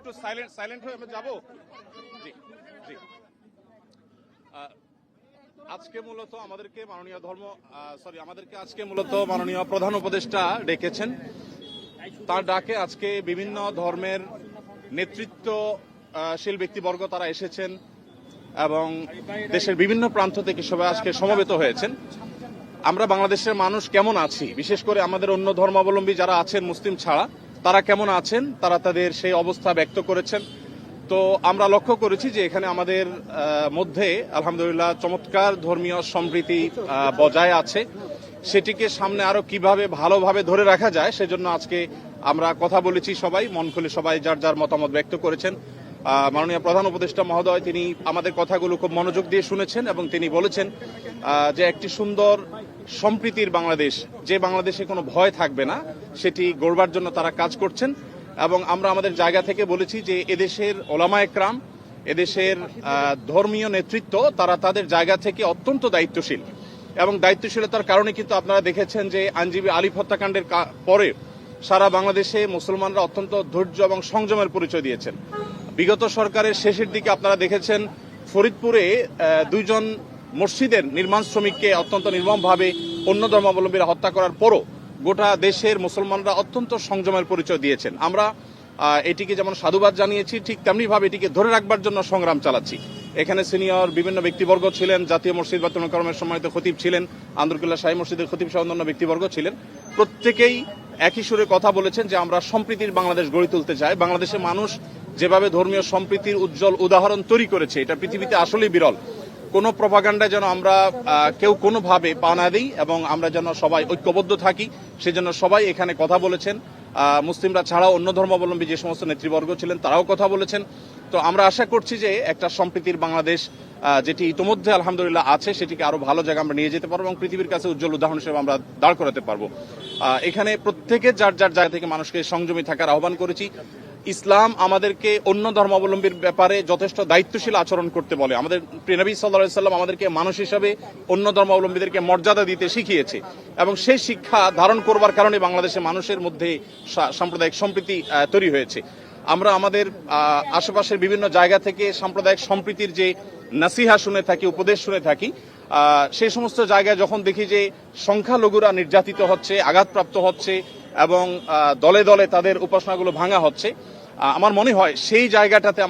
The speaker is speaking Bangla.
একটু সাইলেন্ট সাইলেন্ট হয়ে আমরা যাব? জি জি। আজকে মূলত আমাদেরকে মাননীয় ধর্ম সরি আমাদেরকে আজকে মূলত মাননীয় প্রধান উপদেষ্টা ডেকেছেন। তার ডাকে আজকে বিভিন্ন ধর্মের নেতৃত্বশীল ব্যক্তিবর্গ তারা এসেছেন এবং দেশের বিভিন্ন প্রান্ত থেকে সবাই আজকে সমবেত হয়েছেন। আমরা বাংলাদেশের মানুষ কেমন আছি? বিশেষ করে আমাদের অন্য ধর্মাবলম্বী যারা আছেন মুসলিম ছাড়া তারা কেমন আছেন? তারা তাদের সেই অবস্থা ব্যক্ত করেছেন। তো আমরা লক্ষ্য করেছি যে এখানে আমাদের মধ্যে আলহামদুলিল্লাহ চমৎকার ধর্মীয় সম্প্রীতি বজায় আছে। সেটিকে সামনে আরও কীভাবে ভালোভাবে ধরে রাখা যায়, সেজন্য আজকে আমরা কথা বলেছি সবাই, মন খুলে সবাই যার যার মতামত ব্যক্ত করেছেন। মাননীয় প্রধান উপদেষ্টা মহোদয়, তিনি আমাদের কথাগুলো খুব মনোযোগ দিয়ে শুনেছেন এবং তিনি বলেছেন যে একটি সুন্দর সম্প্রীতির বাংলাদেশ, যে বাংলাদেশে কোনো ভয় থাকবে না, সেটি গড়বার জন্য তারা কাজ করছেন। এবং আমরা আমাদের জায়গা থেকে বলেছি যে এদেশের ওলামা একরাম, এদেশের ধর্মীয় নেতৃত্ব, তারা তাদের জায়গা থেকে অত্যন্ত দায়িত্বশীল। এবং দায়িত্বশীলতার কারণে কিন্তু আপনারা দেখেছেন যে আইনজীবী আলিফ হত্যাকাণ্ডের পরে সারা বাংলাদেশে মুসলমানরা অত্যন্ত ধৈর্য এবং সংযমের পরিচয় দিয়েছেন। বিগত সরকারের শেষের দিকে আপনারা দেখেছেন ফরিদপুরে দুইজন মসজিদের নির্মাণ শ্রমিককে অত্যন্ত নির্মমভাবে অন্য ধর্মাবলম্বীরা হত্যা করার পরও গোটা দেশের মুসলমানরা অত্যন্ত সংযমের পরিচয় দিয়েছেন। আমরা এটিকে যেমন সাধুবাদ জানিয়েছি, ঠিক তেমনিভাবে এটিকে ধরে রাখবার জন্য সংগ্রাম চালাচ্ছি। এখানে সিনিয়র বিভিন্ন ব্যক্তিবর্গ ছিলেন, জাতীয় মসজিদ বাতুল কর্মের সম্মানিত খতিব ছিলেন আন্দরকুল্লাহ শাহী মসজিদের খতিব সহ অন্যান্য ব্যক্তিবর্গ ছিলেন। প্রত্যেকেই একই সুরে কথা বলেছেন যে আমরা সম্প্রীতির বাংলাদেশ গড়ে তুলতে চাই। বাংলাদেশের মানুষ যেভাবে ধর্মীয় সম্প্রীতির উজ্জ্বল উদাহরণ তৈরি করেছে, এটা পৃথিবীতে আসলেই বিরল। কোনো প্রভাগান্ডায় যেন আমরা কেউ কোনোভাবে পা না দিই এবং আমরা যেন সবাই ঐক্যবদ্ধ থাকি, সেজন্য সবাই এখানে কথা বলেছেন। মুসলিমরা ছাড়াও অন্য ধর্মাবলম্বী যে সমস্ত নেতৃবর্গ ছিলেন, তারাও কথা বলেছেন। তো আমরা আশা করছি যে একটা সম্প্রীতির বাংলাদেশ যেটি ইতোমধ্যে আলহামদুলিল্লাহ আছে, সেটিকে আরও ভালো জায়গা আমরা নিয়ে যেতে পারব এবং পৃথিবীর কাছে উজ্জ্বল উদাহরণ হিসেবে আমরা দাঁড় করাতে পারব। এখানে প্রত্যেকে যার যার জায়গা থেকে মানুষকে সংযমী থাকার আহ্বান করেছি। ইসলাম আমাদেরকে অন্য ধর্মাবলম্বীর ব্যাপারে যথেষ্ট দায়িত্বশীল আচরণ করতে বলে। আমাদের প্রিয়নবী সাল্লাহ সাল্লাম আমাদেরকে মানুষ হিসাবে অন্য ধর্মাবলম্বীদেরকে মর্যাদা দিতে শিখিয়েছে এবং সেই শিক্ষা ধারণ করবার কারণে বাংলাদেশের মানুষের মধ্যে সাম্প্রদায়িক সম্প্রীতি তৈরি হয়েছে। আমরা আমাদের আশেপাশের বিভিন্ন জায়গা থেকে সাম্প্রদায়িক সম্প্রীতির যে নাসিহা শুনে থাকি, উপদেশ শুনে থাকি সেই সমস্ত জায়গায় যখন দেখি যে সংখ্যালঘুরা নির্যাতিত হচ্ছে, আঘাতপ্রাপ্ত হচ্ছে এবং দলে দলে তাদের উপাসনাগুলো ভাঙা হচ্ছে। আমার মনে হয় সেই জায়গাটাতে